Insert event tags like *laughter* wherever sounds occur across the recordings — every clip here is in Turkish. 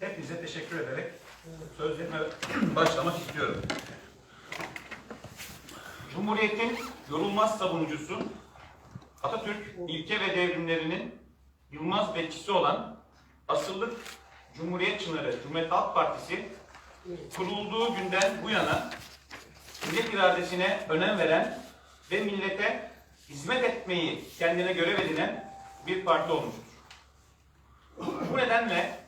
Hepinize teşekkür ederek sözlerime *clears throat* başlamak istiyorum. Cumhuriyetin yorulmaz savunucusu, Atatürk ilke ve devrimlerinin yılmaz bekçisi olan asıllık Cumhuriyet Çınarı Cumhuriyet Halk Partisi kurulduğu günden bu yana millet iradesine önem veren ve millete hizmet etmeyi kendine görev edinen bir parti olmuştur. Bu nedenle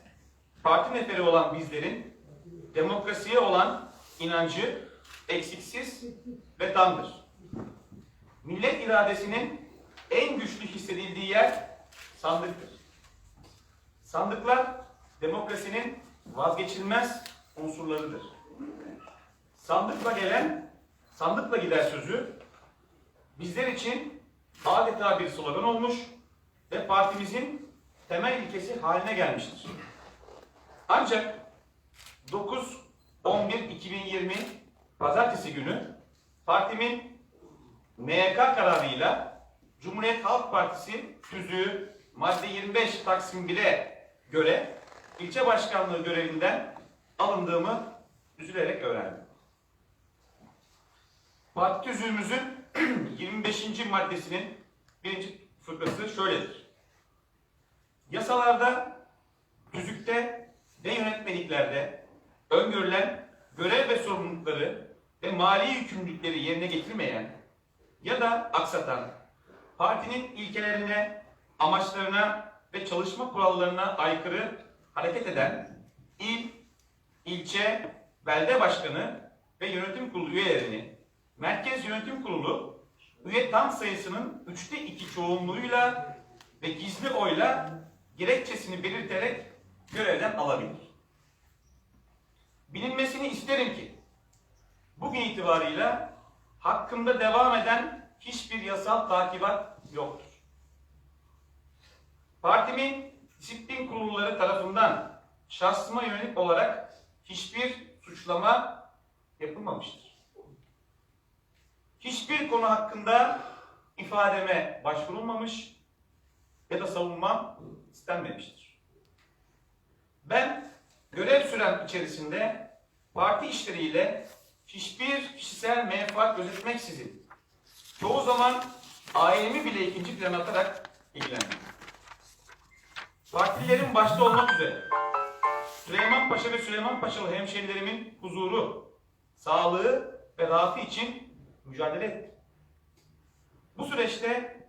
parti neferi olan bizlerin demokrasiye olan inancı eksiksiz ve tamdır. Millet iradesinin en güçlü hissedildiği yer sandıktır. Sandıklar demokrasinin vazgeçilmez unsurlarıdır. Sandıkla gelen, sandıkla gider sözü bizler için adeta bir slogan olmuş ve partimizin temel ilkesi haline gelmiştir. Ancak 9-11-2020 Pazartesi günü partimin MYK kararıyla Cumhuriyet Halk Partisi tüzüğü madde 25 Taksim 1'e göre ilçe başkanlığı görevinden alındığımı üzülerek öğrendim. Parti tüzüğümüzün *clears throat* 25. maddesinin birinci fıkrası şöyledir. Yasalarda, yönetmeliklerde öngörülen görev ve sorumlulukları ve mali yükümlülükleri yerine getirmeyen ya da aksatan, partinin ilkelerine, amaçlarına ve çalışma kurallarına aykırı hareket eden il, ilçe, belde başkanı ve yönetim kurulu üyelerini Merkez Yönetim Kurulu üye tam sayısının üçte iki çoğunluğuyla ve gizli oyla gerekçesini belirterek görevden alabilir. Bilinmesini isterim ki bugün itibarıyla hakkında devam eden hiçbir yasal takibat yoktur. Partimin disiplin kurulları tarafından şahsıma yönelik olarak hiçbir suçlama yapılmamıştır. Hiçbir konu hakkında ifademe başvurulmamış ya da savunmam istenmemiştir. Ben görev sürem içerisinde parti işleriyle hiçbir kişisel menfaat gözetmeksizin çoğu zaman ailemi bile ikinci plana atarak ilgilendim. Partililerin başta olmak üzere Süleyman Paşa ve Süleyman Paşalı hemşerilerimin huzuru, sağlığı ve rahatı için mücadele ettim. Bu süreçte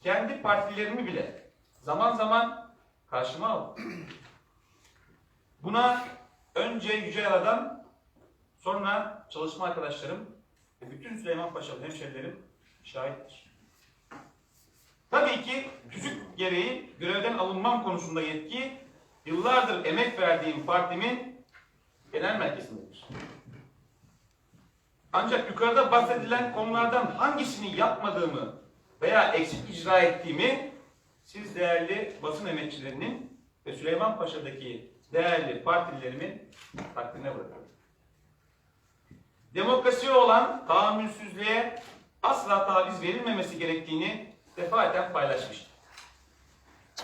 kendi partilerimi bile zaman zaman karşıma aldım. Buna önce Yüce Yaradan, sonra çalışma arkadaşlarım ve bütün Süleyman Paşalı hemşerilerim şahittir. Tabii ki tüzük gereği görevden alınmam konusunda yetki yıllardır emek verdiğim partimin genel merkezindedir. Ancak yukarıda bahsedilen konulardan hangisini yapmadığımı veya eksik icra ettiğimi siz değerli basın emekçilerinin ve Süleyman Paşa'daki değerli partililerimin takdirine bırakıyorum. Demokrasiye olan tahammülsüzlüğe asla taviz verilmemesi gerektiğini defaten paylaşmıştım.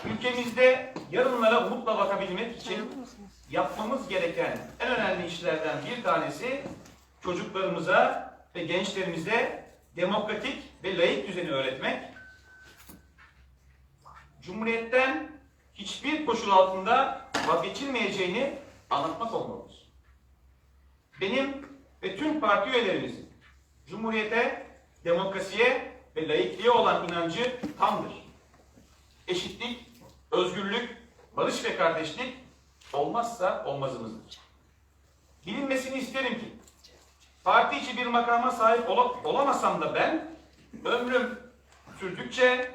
Ülkemizde yarınlara umutla bakabilmek için yapmamız gereken en önemli işlerden bir tanesi çocuklarımıza ve gençlerimize demokratik ve layık düzeni öğretmek, Cumhuriyetten hiçbir koşul altında vazgeçilmeyeceğini anlatmak olmalıdır. Benim ve tüm parti üyelerimizin Cumhuriyete, demokrasiye ve laikliğe olan inancı tamdır. Eşitlik, özgürlük, barış ve kardeşlik olmazsa olmazımızdır. Bilinmesini isterim ki parti içi bir makama sahip ola- olamasam da ben ömrüm sürdükçe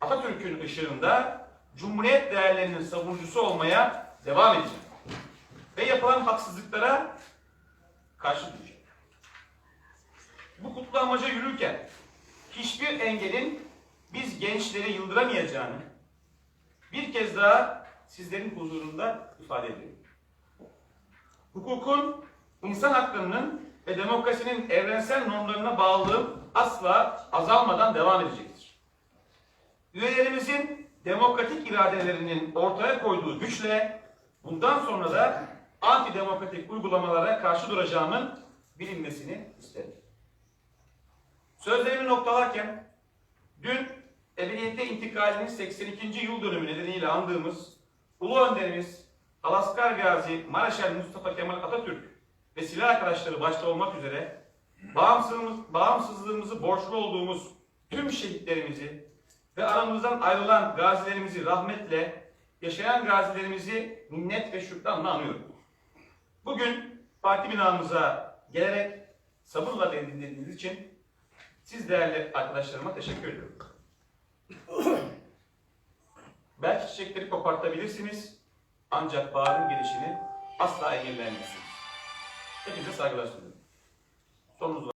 Atatürk'ün ışığında Cumhuriyet değerlerinin savunucusu olmaya devam edeceğim. Ve yapılan haksızlıklara karşı duracağım. Bu kutlu amaca yürürken hiçbir engelin biz gençleri yıldıramayacağını bir kez daha sizlerin huzurunda ifade ediyorum. Hukukun, insan haklarının ve demokrasinin evrensel normlarına bağlılığım asla azalmadan devam edecektir. Üyelerimizin demokratik iradelerinin ortaya koyduğu güçle Bundan sonra da antidemokratik uygulamalara karşı duracağımın bilinmesini isterim. Sözlerimi noktalarken dün Ebediyete intikalinin 82. yıl dönümü nedeniyle andığımız Ulu Önderimiz Alaskar Gazi Maraşal Mustafa Kemal Atatürk ve silah arkadaşları başta olmak üzere bağımsızlığımız, bağımsızlığımızı borçlu olduğumuz tüm şehitlerimizi ve aramızdan ayrılan gazilerimizi rahmetle, yaşayan gazilerimizi minnet ve şükranla anıyorum. Bugün parti binamıza gelerek sabırla beni dinlediğiniz için siz değerli arkadaşlarıma teşekkür ediyorum. *coughs* Belki çiçekleri kopartabilirsiniz ancak baharın gelişini asla engelleyemezsiniz. Hepinize saygılar sunuyorum. Sorunuz var.